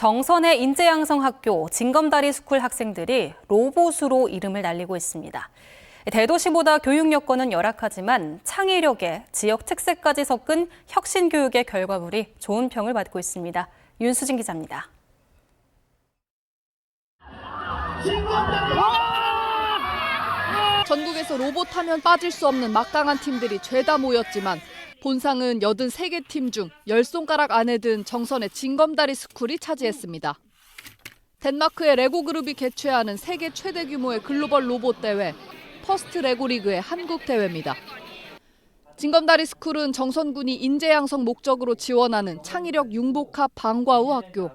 정선의 인재양성학교 진검다리 스쿨 학생들이 로봇으로 이름을 날리고 있습니다. 대도시보다 교육 여건은 열악하지만 창의력에 지역 특색까지 섞은 혁신 교육의 결과물이 좋은 평을 받고 있습니다. 윤수진 기자입니다. 전국에서 로봇 하면 빠질 수 없는 막강한 팀들이 죄다 모였지만 본상은 83개 팀 중 10손가락 안에 든 정선의 진검다리 스쿨이 차지했습니다. 덴마크의 레고 그룹이 개최하는 세계 최대 규모의 글로벌 로봇 대회 퍼스트 레고 리그의 한국 대회입니다. 진검다리 스쿨은 정선군이 인재 양성 목적으로 지원하는 창의력 융복합 방과후 학교.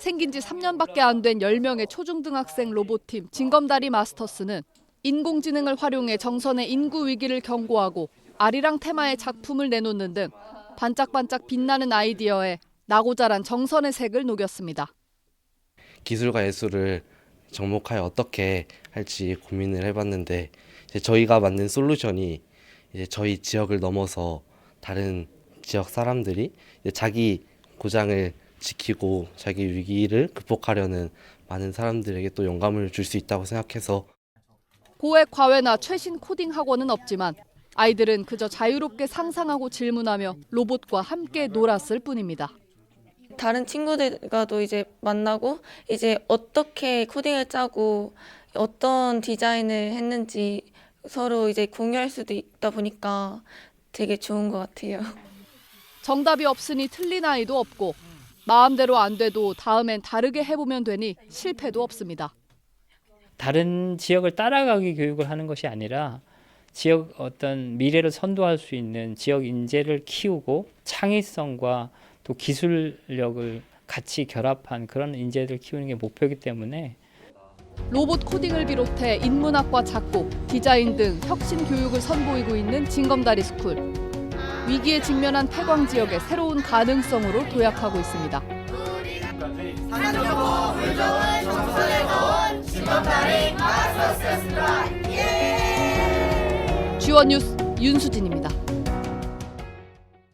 생긴 지 3년밖에 안 된 10명의 초중등학생 로봇팀 진검다리 마스터스는 인공지능을 활용해 정선의 인구 위기를 경고하고 아리랑 테마의 작품을 내놓는 등 반짝반짝 빛나는 아이디어에 나고 자란 정선의 색을 녹였습니다. 기술과 예술을 접목하여 어떻게 할지 고민을 해봤는데 이제 저희가 만든 솔루션이 이제 저희 지역을 넘어서 다른 지역 사람들이 이제 자기 고장을 지키고 자기 위기를 극복하려는 많은 사람들에게 또 영감을 줄 수 있다고 생각해서 고액 과외나 최신 코딩 학원은 없지만 아이들은 그저 자유롭게 상상하고 질문하며 로봇과 함께 놀았을 뿐입니다. 다른 친구들과도 이제 만나고 이제 어떻게 코딩을 짜고 어떤 디자인을 했는지 서로 이제 공유할 수도 있다 보니까 되게 좋은 것 같아요. 정답이 없으니 틀린 아이도 없고 마음대로 안 돼도 다음엔 다르게 해보면 되니 실패도 없습니다. 다른 지역을 따라가기 교육을 하는 것이 아니라 지역 어떤 미래를 선도할 수 있는 지역 인재를 키우고 창의성과 또 기술력을 같이 결합한 그런 인재들 키우는 게 목표이기 때문에 로봇 코딩을 비롯해 인문학과 작곡, 디자인 등 혁신 교육을 선보이고 있는 진검다리 스쿨. 위기에 직면한 폐광 지역의 새로운 가능성으로 도약하고 있습니다. 지원 뉴스 윤수진입니다.